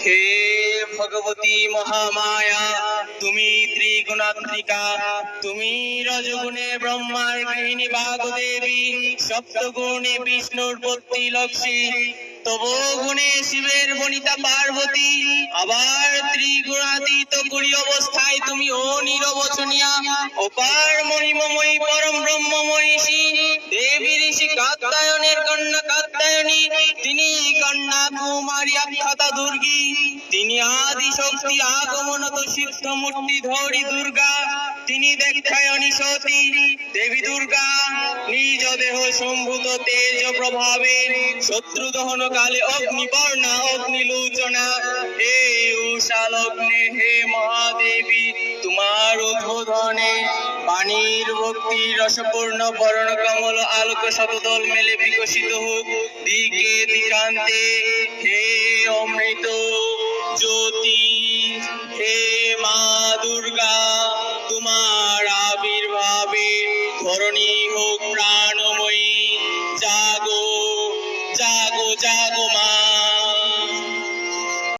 হে ভগবতী মহামায়া, তুমি ত্রিগুণাত্মিকা, তুমি রজগুণে ব্রহ্মার গৃহিণী বাগদেবী সপ্তগুণে বিষ্ণুর পত্নী লক্ষ্মী, তব গুণে শিবের বনিতা পার্বতী, আবার ত্রিগুণাতীত কুড়ি অবস্থায় তুমি ও নিরবচনিয়া অপার মহিমময়ী পরম ব্রহ্মময়ী কাত্তায়নের কন্যা কাত্তায়নী তিনি কন্যা কুমারী আখ্যাতা দুর্গী। তিনি আদি শক্তি আগমনত সিদ্ধ মূর্তি ধরি দুর্গা। তিনি দেখায়নি সতী দেবী দুর্গা। নিজ দেহ সম্ভূত তেজ প্রভাবে শত্রু দহন কালে অগ্নিবর্ণা অগ্নিলোচনা হে উষা লগ্নে হে মহাদেবী, তোমার উদ্বোধনে বাণীর ভক্তি, রসপূর্ণ বরণ কমল আলোক শতদল মেলে বিকশিত হোক। দিকে দিকান্তে হে অমৃত জ্যোতি, হে মা দুর্গা, তোমার আবির্ভাবে ধরণী হোক